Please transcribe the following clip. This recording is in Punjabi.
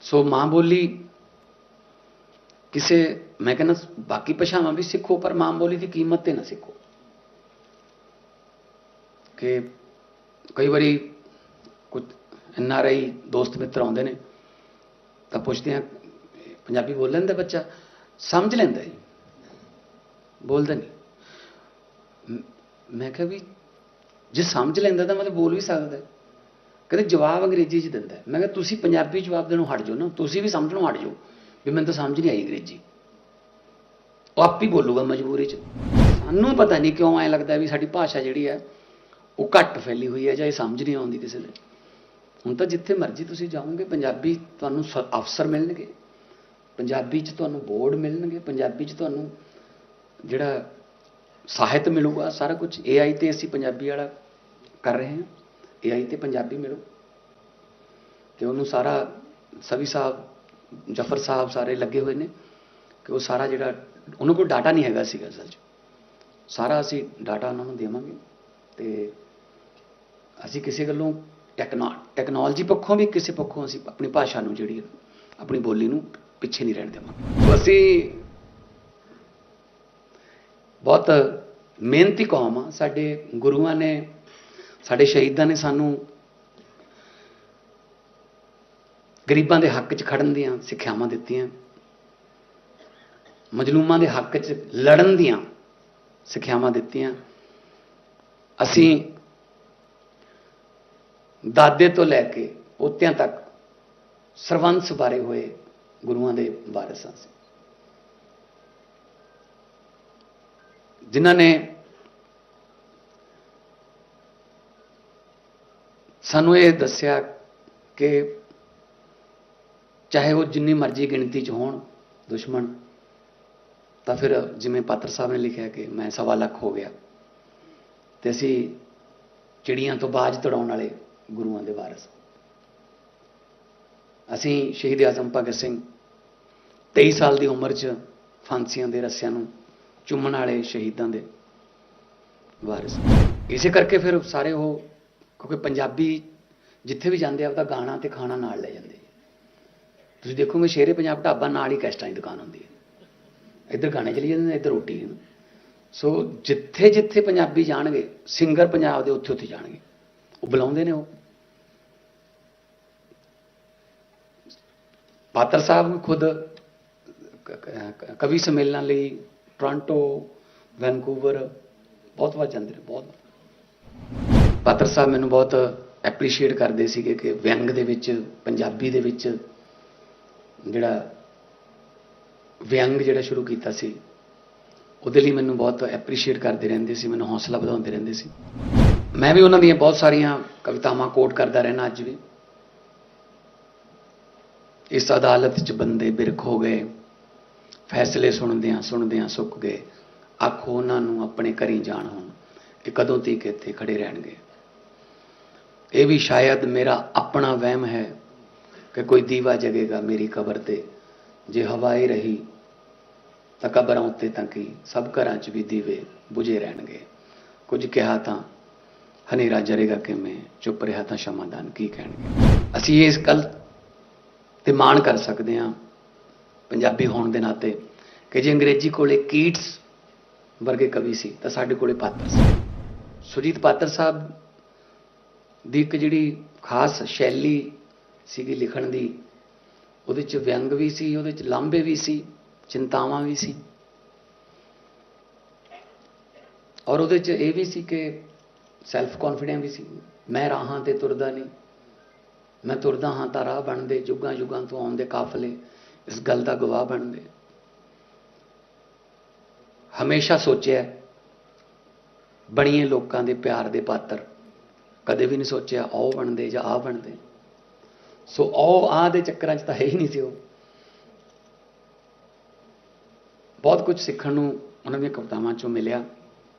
ਸੋ ਮਾਂ ਬੋਲੀ ਕਿਸੇ, ਮੈਂ ਕਹਿੰਦਾ ਬਾਕੀ ਭਾਸ਼ਾਵਾਂ ਵੀ ਸਿੱਖੋ, ਪਰ ਮਾਂ ਬੋਲੀ ਦੀ ਕੀਮਤ ਤੇ ਨਾ ਸਿੱਖੋ। ਕਿ ਕਈ ਵਾਰੀ ਕੁਝ ਐਨ ਆਰ ਆਈ ਦੋਸਤ ਮਿੱਤਰ ਆਉਂਦੇ ਨੇ, ਤਾਂ ਪੁੱਛਦੇ ਆ, ਪੰਜਾਬੀ ਬੋਲ ਲੈਂਦਾ ਬੱਚਾ? ਸਮਝ ਲੈਂਦਾ ਜੀ। ਬੋਲਦਾ ਨਹੀਂ। ਮੈਂ ਕਿਹਾ ਵੀ ਜੇ ਸਮਝ ਲੈਂਦਾ ਤਾਂ ਮਤਲਬ ਬੋਲ ਵੀ ਸਕਦਾ। ਕਹਿੰਦੇ ਜਵਾਬ ਅੰਗਰੇਜ਼ੀ 'ਚ ਦਿੰਦਾ ਮੈਂ ਕਿਹਾ ਤੁਸੀਂ ਪੰਜਾਬੀ ਜਵਾਬ ਦੇਣੋਂ ਹਟ ਜਾਓ ਨਾ, ਤੁਸੀਂ ਵੀ ਸਮਝਣੋਂ ਹਟ ਜਾਓ ਵੀ ਮੈਨੂੰ ਤਾਂ ਸਮਝ ਨਹੀਂ ਆਈ ਅੰਗਰੇਜ਼ੀ। ਉਹ ਆਪ ਹੀ ਬੋਲੂਗਾ ਮਜਬੂਰੀ 'ਚ। ਸਾਨੂੰ ਪਤਾ ਨਹੀਂ ਕਿਉਂ ਐ ਲੱਗਦਾ ਵੀ ਸਾਡੀ ਭਾਸ਼ਾ ਜਿਹੜੀ ਹੈ, ਉਹ ਘੱਟ ਫੈਲੀ ਹੋਈ ਹੈ ਜਾਂ ਇਹ ਸਮਝ ਨਹੀਂ ਆਉਂਦੀ ਕਿਸੇ ਦੇ ਹੁਣ ਤਾਂ ਜਿੱਥੇ ਮਰਜ਼ੀ ਤੁਸੀਂ ਜਾਓਗੇ, ਪੰਜਾਬੀ ਤੁਹਾਨੂੰ ਸ- ਅਫਸਰ ਮਿਲਣਗੇ। ਪੰਜਾਬੀ 'ਚ ਤੁਹਾਨੂੰ ਬੋਰਡ ਮਿਲਣਗੇ, ਪੰਜਾਬੀ 'ਚ ਤੁਹਾਨੂੰ ਜਿਹੜਾ ਸਾਹਿਤ ਮਿਲੂਗਾ, ਸਾਰਾ ਕੁਝ AI ਤੇ ਅਸੀਂ ਪੰਜਾਬੀ ਵਾਲਾ ਕਰ ਰਹੇ ਹਾਂ। AI ਤੇ ਪੰਜਾਬੀ ਮਿਲੋ। ਤੇ ਉਹਨੂੰ ਸਾਰਾ ਸਵੀ ਸਾਹਿਬ, ਜਫਰ ਸਾਹਿਬ ਸਾਰੇ ਲੱਗੇ ਹੋਏ ਨੇ ਕਿ ਉਹ ਸਾਰਾ ਜਿਹੜਾ, ਉਹਨਾਂ ਕੋਲ ਡਾਟਾ ਨਹੀਂ ਹੈਗਾ ਸੀਗਾ ਅਸਲ 'ਚ। ਸਾਰਾ ਅਸੀਂ ਡਾਟਾ ਉਹਨਾਂ ਨੂੰ ਦੇਵਾਂਗੇ ਤੇ ਅਸੀਂ ਕਿਸੇ ਗੱਲੋਂ ਟੈਕਨੋ, ਟੈਕਨੋਲੋਜੀ ਪੱਖੋਂ ਵੀ ਕਿਸੇ ਪੱਖੋਂ ਅਸੀਂ ਆਪਣੀ ਭਾਸ਼ਾ ਨੂੰ ਜਿਹੜੀ ਆਪਣੀ ਬੋਲੀ ਨੂੰ ਪਿੱਛੇ ਨਹੀਂ ਰਹਿਣ ਦੇਵਾਂਗੇ। ਅਸੀਂ ਬਹੁਤ ਮਿਹਨਤੀ ਕੌਮ ਆ। ਸਾਡੇ ਗੁਰੂਆਂ ਨੇ ਸਾਡੇ ਸ਼ਹੀਦਾਂ ਨੇ ਸਾਨੂੰ ਗਰੀਬਾਂ ਦੇ ਹੱਕ 'ਚ ਖੜਨ ਦੀਆਂ ਸਿੱਖਿਆਵਾਂ ਦਿੱਤੀਆਂ, ਮਜਲੂਮਾਂ ਦੇ ਹੱਕ 'ਚ ਲੜਨ ਦੀਆਂ ਸਿੱਖਿਆਵਾਂ ਦਿੱਤੀਆਂ। ਅਸੀਂ ਦਾਦੇ ਤੋਂ ਲੈ ਕੇ ਪੋਤਿਆਂ ਤੱਕ ਸਰਵੰਸ ਬਾਰੇ ਹੋਏ ਗੁਰੂਆਂ ਦੇ ਵਾਰਿਸ ਹਾਂ ਜਿਨ੍ਹਾਂ ਨੇ ਸਾਨੂੰ ਇਹ ਦੱਸਿਆ ਕਿ ਚਾਹੇ ਉਹ ਜਿੰਨੀ ਮਰਜ਼ੀ ਗਿਣਤੀ 'ਚ ਹੋਣ ਦੁਸ਼ਮਣ, ਤਾਂ ਫਿਰ ਜਿਵੇਂ ਪਾਤਰ ਸਾਹਿਬ ਨੇ ਲਿਖਿਆ ਕਿ ਮੈਂ ਸਵਾ ਲੱਖ ਹੋ ਗਿਆ ਤੇ ਅਸੀਂ ਚਿੜੀਆਂ ਤੋਂ ਬਾਜ ਤੜਾਉਣ ਵਾਲੇ ਗੁਰੂਆਂ ਦੇ ਵਾਰਿਸ। ਅਸੀਂ ਸ਼ਹੀਦ ਆਜ਼ਮ ਭਗਤ ਸਿੰਘ 23 ਸਾਲ ਦੀ ਉਮਰ 'ਚ ਫਾਂਸੀਆਂ ਦੇ ਰੱਸਿਆਂ ਨੂੰ ਚੁੰਮਣ ਵਾਲੇ ਸ਼ਹੀਦਾਂ ਦੇ ਵਾਰਿਸ। ਇਸੇ ਕਰਕੇ ਫਿਰ ਸਾਰੇ ਉਹ ਕਿਉਂਕਿ ਪੰਜਾਬੀ ਜਿੱਥੇ ਵੀ ਜਾਂਦੇ ਆ ਉਹਦਾ ਗਾਣਾ ਤੇ ਖਾਣਾ ਨਾਲ ਲੈ ਜਾਂਦੇ। ਤੁਸੀਂ ਦੇਖੋਗੇ ਸ਼ੇਰੇ ਪੰਜਾਬ ਢਾਬਾ ਨਾਲ ਹੀ ਕੈਸਟਾਂ ਦੀ ਦੁਕਾਨ ਹੁੰਦੀ ਹੈ। ਇੱਧਰ ਗਾਣੇ ਚਲੀ ਜਾਂਦੇ ਨੇ, ਇੱਧਰ ਰੋਟੀ ਸੋ ਜਿੱਥੇ ਜਿੱਥੇ ਪੰਜਾਬੀ ਜਾਣਗੇ ਸਿੰਗਰ ਪੰਜਾਬ ਦੇ ਉੱਥੇ ਉੱਥੇ ਜਾਣਗੇ। ਉਹ ਬੁਲਾਉਂਦੇ ਨੇ ਉਹ। ਪਾਤਰ ਸਾਹਿਬ ਵੀ ਖੁਦ ਕਵੀ ਸੰਮੇਲਨਾਂ ਲਈ ਟੋਰਾਂਟੋ, ਵੈਨਕੂਵਰ, ਬਹੁਤ ਵਾਰ ਜਾਂਦੇ ਨੇ, ਬਹੁਤ ਪਾਤਰ ਸਾਹਿਬ ਮੈਨੂੰ ਬਹੁਤ ਐਪਰੀਸ਼ੀਏਟ ਕਰਦੇ ਸੀਗੇ ਕਿ ਵਿਅੰਗ ਦੇ ਵਿੱਚ, ਪੰਜਾਬੀ ਦੇ ਵਿੱਚ ਜਿਹੜਾ ਵਿਅੰਗ ਜਿਹੜਾ ਸ਼ੁਰੂ ਕੀਤਾ ਸੀ, ਉਹਦੇ ਲਈ ਮੈਨੂੰ ਬਹੁਤ ਐਪਰੀਸ਼ੀਏਟ ਕਰਦੇ ਰਹਿੰਦੇ ਸੀ, ਮੈਨੂੰ ਹੌਸਲਾ ਵਧਾਉਂਦੇ ਰਹਿੰਦੇ ਸੀ। ਮੈਂ ਵੀ ਉਹਨਾਂ ਦੀਆਂ ਬਹੁਤ ਸਾਰੀਆਂ ਕਵਿਤਾਵਾਂ ਕੋਟ ਕਰਦਾ ਰਹਿਣਾ ਅੱਜ ਵੀ। ਇਸ ਅਦਾਲਤ 'ਚ ਬੰਦੇ ਬਿਰਖ ਹੋ ਗਏ, ਫੈਸਲੇ ਸੁਣਦਿਆਂ ਸੁਣਦਿਆਂ ਸੁੱਕ ਗਏ, ਆਖੋ ਉਹਨਾਂ ਨੂੰ ਆਪਣੇ ਘਰੀ ਜਾਣ ਹੁਣ, ਕਿ ਕਦੋਂ ਤੀਕ ਇੱਥੇ ਖੜੇ ਰਹਿਣਗੇ। ਇਹ ਵੀ ਸ਼ਾਇਦ ਮੇਰਾ ਆਪਣਾ ਵਹਿਮ ਹੈ ਕਿ ਕੋਈ ਦੀਵਾ ਜਗੇਗਾ ਮੇਰੀ ਕਬਰ ਤੇ। ਜੇ ਹਵਾਏ ਰਹੀ ਤਾਂ ਕਬਰਾਂ ਉੱਤੇ ਤਾਂ ਕੀ? ਸਭ ਘਰਾਂ 'ਚ ਵੀ ਦੀਵੇ ਬੁਝੇ ਰਹਿਣਗੇ। ਕੁਝ ਕਿਹਾ ਤਾਂ ਹਨੇਰਾ ਜਰੇਗਾ ਕਿਵੇਂ? ਚੁੱਪ ਰਿਹਾ ਤਾਂ ਸ਼ਮਾਦਾਨ ਕੀ ਕਹਿਣਗੇ? ਅਸੀਂ ਇਸ ਗੱਲ ਤੇ ਮਾਣ ਕਰ ਸਕਦੇ ਹਾਂ ਪੰਜਾਬੀ ਹੋਣ ਦੇ ਨਾਤੇ ਕਿ ਜੇ ਅੰਗਰੇਜ਼ੀ ਕੋਲੇ ਕੀਟਸ ਵਰਗੇ ਕਵੀ ਸੀ ਤਾਂ ਸਾਡੇ ਕੋਲੇ ਪਾਤਰ ਸੀ। ਸੁਜੀਤ ਪਾਤਰ ਸਾਹਿਬ ਦੀ ਇੱਕ ਜਿਹੜੀ ਖਾਸ ਸ਼ੈਲੀ ਸੀਗੀ ਲਿਖਣ ਦੀ, ਉਹਦੇ ਚ ਵਿਅੰਗ ਵੀ ਸੀ, ਉਹਦੇ ਚ ਲਾਂਭੇ ਵੀ ਸੀ, ਚਿੰਤਾਵਾਂ ਵੀ ਸੀ। ਔਰ ਉਹਦੇ ਚ ਇਹ ਵੀ ਸੀ ਕਿ ਸੈਲਫ ਕੌਨਫੀਡੈਂਸ ਵੀ ਸੀ। ਮੈਂ ਰਾਹਾਂ ਤੇ ਤੁਰਦਾ ਨਹੀਂ, ਮੈਂ ਤੁਰਦਾ ਹਾਂ ਤਾਂ ਰਾਹ ਬਣਦੇ, ਜੁਗਾਂ ਜੁਗਾਂ ਤੋਂ ਆਉਂਦੇ ਕਾਫਲੇ, ਇਸ ਗੱਲ ਦਾ ਗਵਾਹ ਬਣਦੇ। ਹਮੇਸ਼ਾ ਸੋਚਿਆ, ਬਣੀਏ ਲੋਕਾਂ ਦੇ ਪਿਆਰ ਦੇ ਪਾਤਰ। ਕਦੇ ਵੀ ਨਹੀਂ ਸੋਚਿਆ, ਉਹ ਬਣਦੇ ਜਾਂ ਆ ਬਣਦੇ। ਸੋ ਉਹ ਆ ਦੇ ਚੱਕਰਾਂ 'ਚ ਤਾਂ ਹੈ ਹੀ ਨਹੀਂ ਸੀ ਉਹ। ਬਹੁਤ ਕੁਝ ਸਿੱਖਣ ਨੂੰ ਉਹਨਾਂ ਦੀਆਂ ਕਵਿਤਾਵਾਂ 'ਚੋਂ ਮਿਲਿਆ।